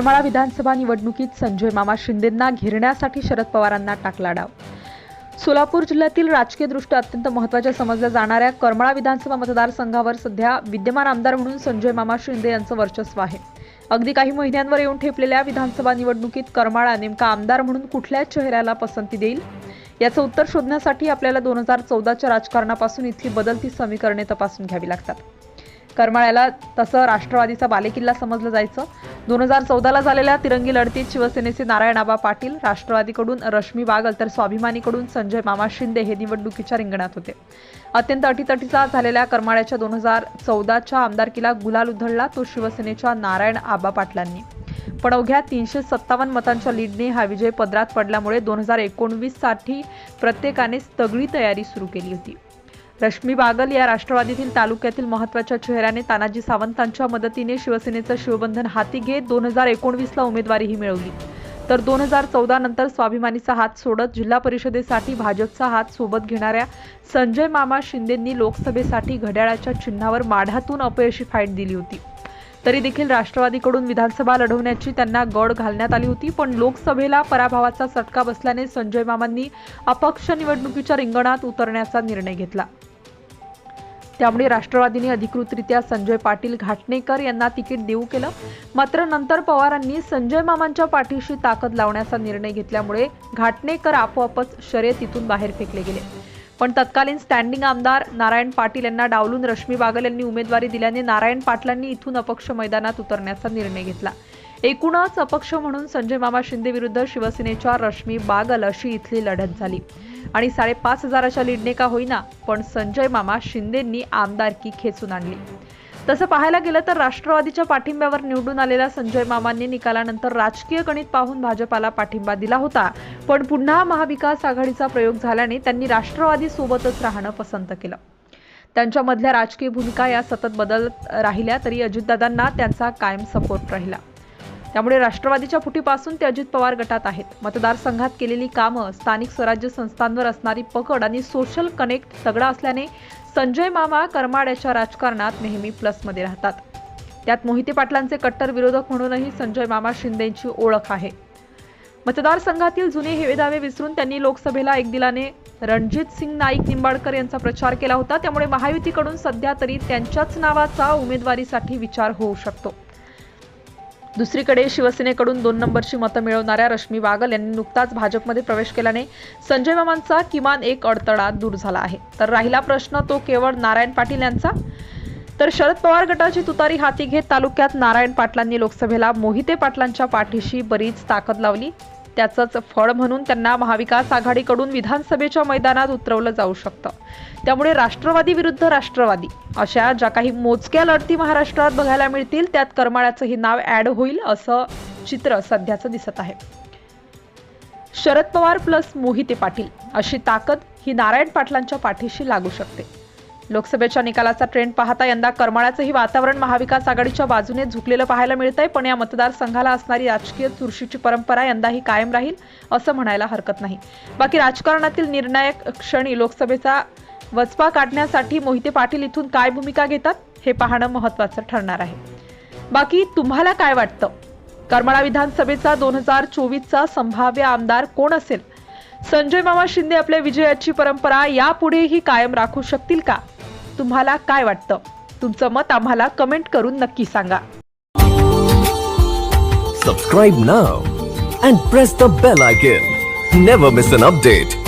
करमाळा विधानसभा निवडणुकीत संजय मामा शिंदेंना घेरण्यासाठी शरद पवारांना टाकला डाव. सोलापूर जिल्ह्यातील राजकीयदृष्ट्या अत्यंत महत्त्वाच्या समजल्या जाणाऱ्या करमाळा विधानसभा मतदारसंघावर सध्या विद्यमान आमदार म्हणून संजय मामा शिंदे यांचं वर्चस्व आहे. अगदी काही महिन्यांवर येऊन ठेपलेल्या विधानसभा निवडणुकीत करमाळा नेमका आमदार म्हणून कुठल्या चेहऱ्याला पसंती देईल? याचं उत्तर शोधण्यासाठी आपल्याला दोन हजार चौदाच्या राजकारणापासून इथली बदलती समीकरणे तपासून घ्यावी लागतात. करमाळ्याला तसं राष्ट्रवादीचा बालेकिल्ला समजलं जायचं. दोन हजार चौदाला झालेल्या तिरंगी लढतीत शिवसेनेचे नारायण आबा पाटील राष्ट्रवादीकडून रश्मी बागल तर स्वाभिमानीकडून संजय मामा शिंदे हे निवडणुकीच्या रिंगणात होते. अत्यंत अटीतटीचा झालेल्या करमाळ्याच्या दोन हजार चौदाच्या आमदारकीला गुलाल उधळला तो शिवसेनेच्या नारायण आबा पाटलांनी. पण अवघ्या तीनशे सत्तावन्न मतांच्या लीडने हा विजय पदरात पडल्यामुळे दोन हजार एकोणवीससाठी प्रत्येकाने तगडी तयारी सुरू केली होती. रश्मी बागल या राष्ट्रवादीतील तालुक्यातील महत्त्वाच्या चेहऱ्याने तानाजी सावंतांच्या मदतीने शिवसेनेचं शिवबंधन हाती घेत दोन हजार एकोणवीसला उमेदवारीही मिळवली. तर दोन हजार चौदा नंतर स्वाभिमानीचा हात सोडत जिल्हा परिषदेसाठी भाजपचा हात सोबत घेणाऱ्या संजय मामा शिंदेंनी लोकसभेसाठी घड्याळाच्या चिन्हावर माढातून अपयशी फाईट दिली होती. तरी देखील राष्ट्रवादीकडून विधानसभा लढवण्याची त्यांना गड घालण्यात आली होती पण लोकसभेला पराभवाचा चटका बसल्याने संजय मामांनी अपक्ष निवडणुकीच्या रिंगणात उतरण्याचा निर्णय घेतला. त्यामुळे राष्ट्रवादीने अधिकृतरित्या संजय पाटील घाटणेकर यांना तिकीट देऊ केलं. मात्र नंतर पवारांनी संजय मामांच्या पाठीशी ताकद लावण्याचा निर्णय घेतल्यामुळे घाटणेकर आपोआपच शर्यतीतून बाहेर फेकले गेले. पण तत्कालीन स्टँडिंग आमदार नारायण पाटील यांना डावलून रश्मी बागल यांनी उमेदवारी दिल्याने नारायण पाटलांनी इथून अपक्ष मैदानात उतरण्याचा निर्णय घेतला. एकूणच अपक्ष म्हणून संजय मामा शिंदे विरुद्ध शिवसेनेच्या रश्मी बागल अशी इथली लढत झाली. आणि साडेपाच हजाराच्या लीडने का होईना पण संजय मामा शिंदेंनी आमदारकी खेचून आणली. तसं पाहायला गेलं तर राष्ट्रवादीच्या पाठिंब्यावर निवडून आलेल्या संजय मामांनी निकालानंतर राजकीय गणित पाहून भाजपाला पाठिंबा दिला होता. पण पुन्हा महाविकास आघाडीचा प्रयोग झाल्याने त्यांनी राष्ट्रवादी सोबतच राहणं पसंत केलं. त्यांच्यामधल्या राजकीय भूमिका या सतत बदलत राहिल्या तरी अजितदादांना त्यांचा कायम सपोर्ट राहिला. त्यामुळे राष्ट्रवादीच्या फुटीपासून ते अजित पवार गटात आहेत. मतदारसंघात केलेली कामं स्थानिक स्वराज्य संस्थांवर असणारी पकड आणि सोशल कनेक्ट तगडा असल्याने संजय मामा करमाड्याच्या राजकारणात नेहमी प्लसमध्ये राहतात. त्यात मोहिते पाटलांचे कट्टर विरोधक म्हणूनही संजय मामा शिंदेची ओळख आहे. मतदारसंघातील जुने हेवेदावे विसरून त्यांनी लोकसभेला एक दिलाने रणजित सिंग नाईक निंबाळकर यांचा प्रचार केला होता. त्यामुळे महायुतीकडून सध्या तरी त्यांच्याच नावाचा उमेदवारीसाठी विचार होऊ शकतो. दुसरीकडे शिवसेनेकडून दोन नंबरची मतं मिळवणाऱ्या रश्मी बागल यांनी नुकताच भाजपमध्ये प्रवेश केल्याने संजय मामांचा किमान एक अडथळा दूर झाला आहे. तर राहिला प्रश्न तो केवळ नारायण पाटील यांचा? तर शरद पवार गटाची तुतारी हाती घेत तालुक्यात नारायण पाटलांनी लोकसभेला मोहिते पाटलांच्या पाठीशी बरीच ताकद लावली. त्याचंच फळ म्हणून त्यांना महाविकास आघाडीकडून विधानसभेच्या मैदानात उतरवलं जाऊ शकतं. त्यामुळे राष्ट्रवादी विरुद्ध राष्ट्रवादी अशा ज्या काही मोजक्या लढती महाराष्ट्रात बघायला मिळतील त्यात करमाळ्याचंही नाव ॲड होईल असं चित्र सध्याचं दिसत आहे. शरद पवार प्लस मोहिते पाटील अशी ताकद ही नारायण पाटलांच्या पाठीशी लागू शकते. लोकसभेच्या निकालाचा ट्रेंड पाहता यंदा करमाळ्याचंही वातावरण महाविकास आघाडीच्या बाजूने झुकलेलं पाहायला मिळतंय. पण या मतदारसंघाला असणारी राजकीय चुरशीची परंपरा यंदाही कायम राहील असं म्हणायला हरकत नाही. बाकी राजकारणातील निर्णायक क्षणी लोकसभेचा वचपा काढण्यासाठी मोहिते पाटील इथून काय भूमिका घेतात हे पाहणं महत्वाचं ठरणार आहे. बाकी तुम्हाला काय वाटतं? करमाळा विधानसभेचा दोन हजार चोवीसचा संभाव्य आमदार कोण असेल? संजय मामा शिंदे आपल्या विजयाची परंपरा यापुढेही कायम राखू शकतील का? तुम्हाला काय वाटतं? तुमचं मत आम्हाला कमेंट करून नक्की सांगा. सबस्क्राईब ना and press the bell icon never miss an update